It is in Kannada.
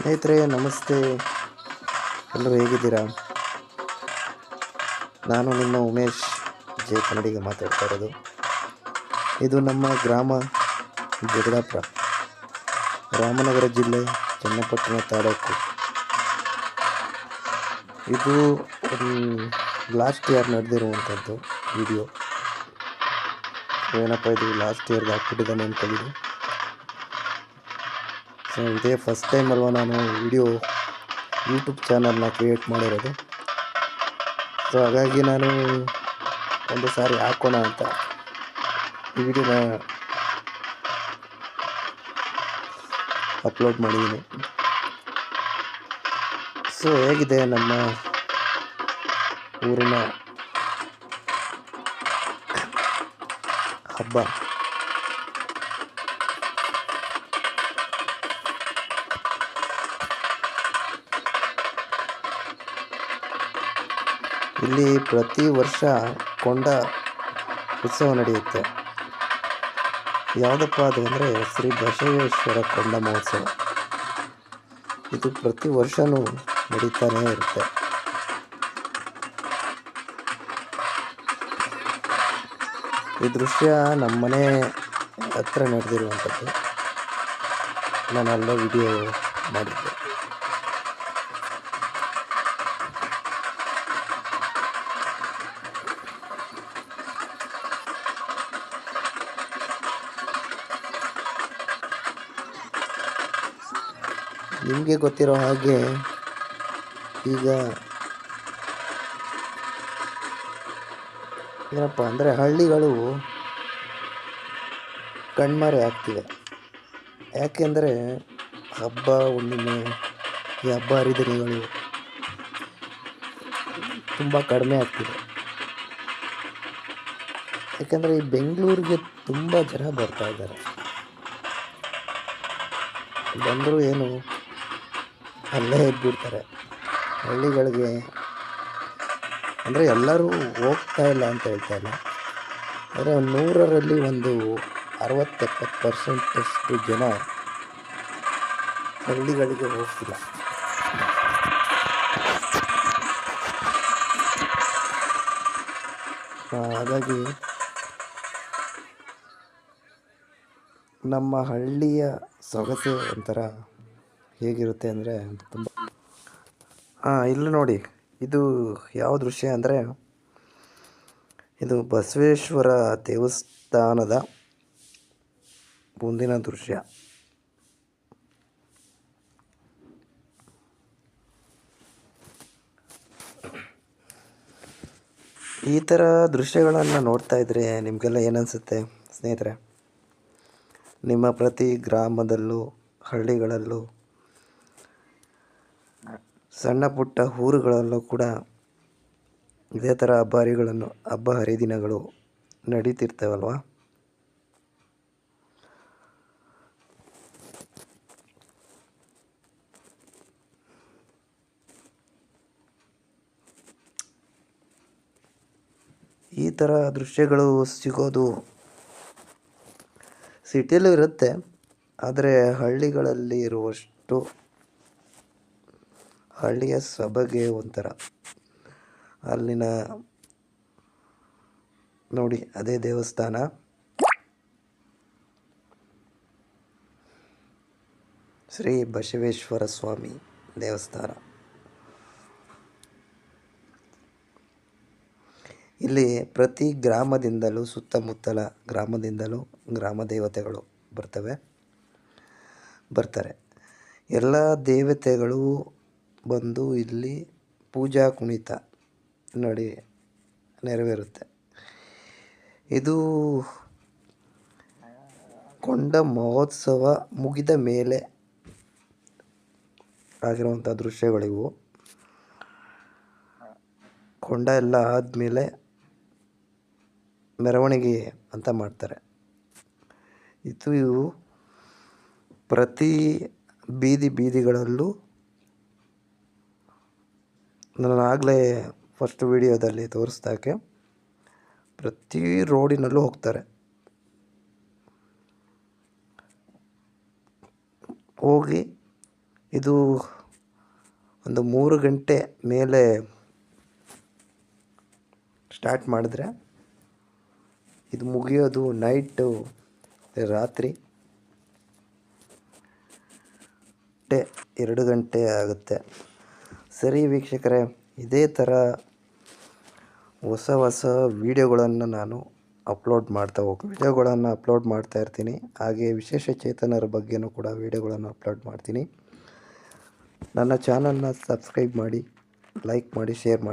ಸ್ನೇಹಿತರೆ, ನಮಸ್ತೆ. ಎಲ್ಲರೂ ಹೇಗಿದ್ದೀರಾ? ನಾನು ನಿಮ್ಮ ಉಮೇಶ್. ಜೆ ಕನ್ನಡಿಗ ಮಾತಾಡ್ತಾ ಇರೋದು. ಇದು ನಮ್ಮ ಗ್ರಾಮ ಜಗದಾಪುರ. ರಾಮನಗರ ಜಿಲ್ಲೆ ಚನ್ನಪಟ್ಟಣ ತಾಲೂಕು. ಇದು ಲಾಸ್ಟ್ ಇಯರ್ ನಡೆದಿರುವಂಥದ್ದು ವಿಡಿಯೋ ಏನಪ್ಪ ಇದು ಲಾಸ್ಟ್ ಇಯರ್ಗೆ ಹಾಕ್ಬಿಟ್ಟಿದ್ದಾನೆ ಅಂದ್ಕೊಂಡಿದ್ದು. ಸೊ ಇದೇ ಫಸ್ಟ್ ಟೈಮ್ ಅಲ್ವಾ ನಾನು ವಿಡಿಯೋ ಯೂಟ್ಯೂಬ್ ಚಾನಲ್ನ ಕ್ರಿಯೇಟ್ ಮಾಡಿರೋದು. ಸೊ ಹಾಗಾಗಿ ನಾನು ಒಂದು ಸಾರಿ ಹಾಕೋಣ ಅಂತ ಈ ವಿಡಿಯೋನ ಅಪ್ಲೋಡ್ ಮಾಡಿದ್ದೀನಿ. ಸೊ ಹೇಗಿದೆ ನಮ್ಮ ಊರಿನ ಹಬ್ಬ? ಇಲ್ಲಿ ಪ್ರತಿ ವರ್ಷ ಕೊಂಡ ಉತ್ಸವ ನಡೆಯುತ್ತೆ. ಯಾವುದಪ್ಪ ಅದು ಅಂದರೆ ಶ್ರೀ ಬಸವೇಶ್ವರ ಕೊಂಡ ಮಹೋತ್ಸವ. ಇದು ಪ್ರತಿ ವರ್ಷವೂ ನಡೀತಾನೇ ಇರುತ್ತೆ. ಈ ದೃಶ್ಯ ನಮ್ಮ ಮನೆ ಹತ್ರ ನಡೆದಿರುವಂಥದ್ದು. ನಾನು ಅಲ್ಲೇ ವಿಡಿಯೋ ಮಾಡಿದ್ದೆ. ನಿಮಗೆ ಗೊತ್ತಿರೋ ಹಾಗೆ ಈಗ ಏನಪ್ಪ ಅಂದರೆ ಹಳ್ಳಿಗಳು ಕಣ್ಮರೆ ಆಗ್ತಿವೆ ಯಾಕೆಂದರೆ ಹಬ್ಬ, ಹುಣ್ಣಿಮೆ, ಈ ಹಬ್ಬ ಹರಿದಿನಗಳು ತುಂಬ ಕಡಿಮೆ ಆಗ್ತಿದೆ. ಯಾಕೆಂದರೆ ಈ ಬೆಂಗಳೂರಿಗೆ ತುಂಬ ಜನ ಬರ್ತಾ ಇದ್ದಾರೆ. ಬಂದರೂ ಏನು ಅಲ್ಲೇ ಇದ್ಬಿಡ್ತಾರೆ. ಹಳ್ಳಿಗಳಿಗೆ ಅಂದರೆ ಎಲ್ಲರೂ ಹೋಗ್ತಾ ಇಲ್ಲ ಅಂತ ಹೇಳ್ತಾ ಇಲ್ಲ. ಆದರೆ ನೂರರಲ್ಲಿ ಒಂದು ಅರವತ್ತೆಪ್ಪತ್ತು ಪರ್ಸೆಂಟಷ್ಟು ಜನ ಹಳ್ಳಿಗಳಿಗೆ ಹೋಗ್ತಿಲ್ಲ. ಹಾಗಾಗಿ ನಮ್ಮ ಹಳ್ಳಿಯ ಸೊಗಸೆ ಒಂಥರ ಹೇಗಿರುತ್ತೆ ಅಂದರೆ ತುಂಬ ಹಾಂ ಇಲ್ಲಿ ನೋಡಿ, ಇದು ಯಾವ ದೃಶ್ಯ ಅಂದರೆ, ಇದು ಬಸವೇಶ್ವರ ದೇವಸ್ಥಾನದ ಮುಂದಿನ ದೃಶ್ಯ. ಈ ಥರ ದೃಶ್ಯಗಳನ್ನು ನೋಡ್ತಾ ಇದ್ರೆ ನಿಮಗೆಲ್ಲ ಏನನ್ಸುತ್ತೆ ಸ್ನೇಹಿತರೆ? ನಿಮ್ಮ ಪ್ರತಿ ಗ್ರಾಮದಲ್ಲೂ, ಹಳ್ಳಿಗಳಲ್ಲೂ ಸಣ್ಣ ಪುಟ್ಟ ಊರುಗಳಲ್ಲೂ ಕೂಡ ಇದೇ ಥರ ಹಬ್ಬ ಹರಿಗಳನ್ನು ಹಬ್ಬ ಹರಿದಿನಗಳು ನಡೀತಿರ್ತವಲ್ವ? ಈ ಥರ ದೃಶ್ಯಗಳು ಸಿಗೋದು ಸಿಟಿಯಲ್ಲೂ ಇರುತ್ತೆ, ಆದರೆ ಹಳ್ಳಿಗಳಲ್ಲಿ ಇರುವಷ್ಟು ಹಳ್ಳಿಯ ಸೊಬಗೆ ಒಂಥರ. ಅಲ್ಲಿನ ನೋಡಿ, ಅದೇ ದೇವಸ್ಥಾನ. ಶ್ರೀ ಬಸವೇಶ್ವರ ಸ್ವಾಮಿ ದೇವಸ್ಥಾನ. ಇಲ್ಲಿ ಪ್ರತಿ ಗ್ರಾಮದಿಂದಲೂ, ಸುತ್ತಮುತ್ತಲ ಗ್ರಾಮದಿಂದಲೂ ಗ್ರಾಮ ದೇವತೆಗಳು ಬರ್ತವೆ, ಬರ್ತಾರೆ. ಎಲ್ಲ ದೇವತೆಗಳು ಬಂದು ಇಲ್ಲಿ ಪೂಜಾ ಕುಣಿತ ನಡೆ ನೆರವೇರುತ್ತೆ. ಇದು ಕೊಂಡ ಮಹೋತ್ಸವ ಮುಗಿದ ಮೇಲೆ ಆಗಿರುವಂಥ ದೃಶ್ಯಗಳಿವು. ಕೊಂಡ ಎಲ್ಲ ಆದಮೇಲೆ ಮೆರವಣಿಗೆ ಅಂತ ಮಾಡ್ತಾರೆ. ಇದು ಪ್ರತಿ ಬೀದಿ ಬೀದಿಗಳಲ್ಲೂ ನಾನು ಆಗಲೇ ಫಸ್ಟ್ ವಿಡಿಯೋದಲ್ಲಿ ತೋರಿಸ್ದಾಗೆ ಪ್ರತಿ ರೋಡಿನಲ್ಲೂ ಹೋಗ್ತಾರೆ. ಹೋಗಿ ಇದು ಒಂದು ಮೂರು ಗಂಟೆ ಮೇಲೆ ಸ್ಟಾರ್ಟ್ ಮಾಡಿದ್ರೆ ಇದು ಮುಗಿಯೋದು ನೈಟು ರಾತ್ರಿ ಎರಡು ಗಂಟೆ ಆಗುತ್ತೆ. ಸರಿ ವೀಕ್ಷಕರೇ, ಇದೇ ಥರ ಹೊಸ ಹೊಸ ವೀಡಿಯೋಗಳನ್ನು ನಾನು ಅಪ್ಲೋಡ್ ಮಾಡ್ತಾ ಹೋಗಿ, ವೀಡಿಯೋಗಳನ್ನು ಅಪ್ಲೋಡ್ ಮಾಡ್ತಾ ಇರ್ತೀನಿ. ಹಾಗೆ ವಿಶೇಷ ಚೇತನರ ಬಗ್ಗೆನೂ ಕೂಡ ವೀಡಿಯೋಗಳನ್ನು ಅಪ್ಲೋಡ್ ಮಾಡ್ತೀನಿ. ನನ್ನ ಚಾನಲ್ನ ಸಬ್ಸ್ಕ್ರೈಬ್ ಮಾಡಿ, ಲೈಕ್ ಮಾಡಿ, ಶೇರ್ ಮಾಡಿ.